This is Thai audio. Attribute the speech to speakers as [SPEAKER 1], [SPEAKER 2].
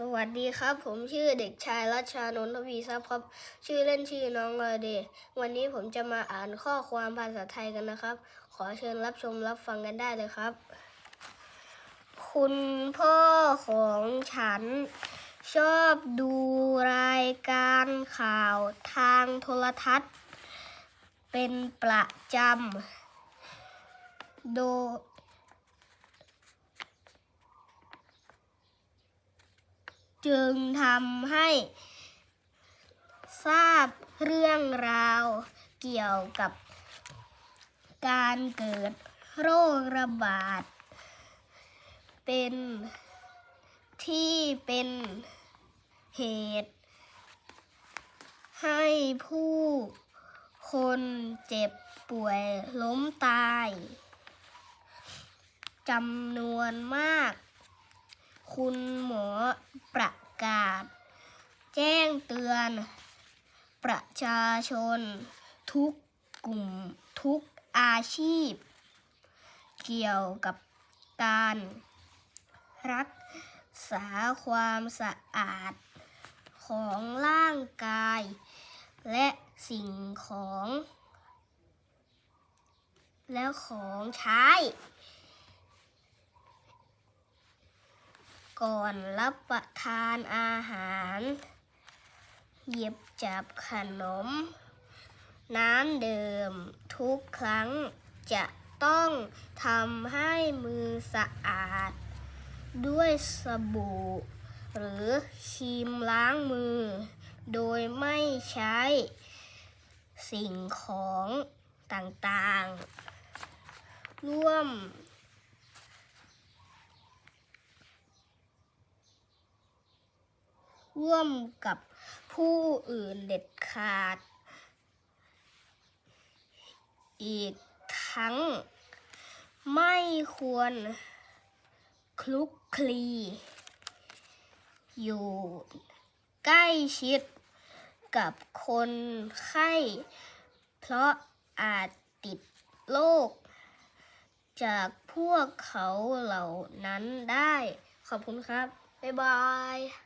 [SPEAKER 1] สวัสดีครับ ผมชื่อเด็กชายรัชานนทวีทรัพย์ครับ ชื่อเล่นชื่อน้องลาเดย์วันนี้ผมจะมาอ่านข้อความภาษาไทยกันนะครับ ขอเชิญรับชมรับฟังกันได้เลยครับ คุณพ่อของฉัน ชอบดูรายการข่าวทางโทรทัศน์ เป็นประจำ โด จึงทำให้ ทราบเรื่องราวเกี่ยวกับการเกิดโรคระบาด เป็นที่เป็นเหตุ ให้ผู้คนเจ็บป่วยล้มตายจำนวนมาก คุณหมอประกาศ แจ้งเตือน ประชาชน ทุกกลุ่มทุกอาชีพ เกี่ยวกับการ รักษาความสะอาด ของร่างกาย และสิ่งของ และของใช้ ก่อนรับประทานอาหาร หยิบจับขนม น้ำดื่มทุกครั้งจะต้องทำให้มือสะอาด ด้วยสบู่ หรือครีมล้างมือ โดยไม่ใช้สิ่งของต่างๆ ร่วม ร่วมกับผู้อื่นเด็ดขาด อีกทั้ง ไม่ควรคลุกคลี อยู่ใกล้ชิดกับคนไข้ เพราะอาจติดโรคจากพวกเขาเหล่านั้นได้ ขอบคุณครับ บ๊ายบาย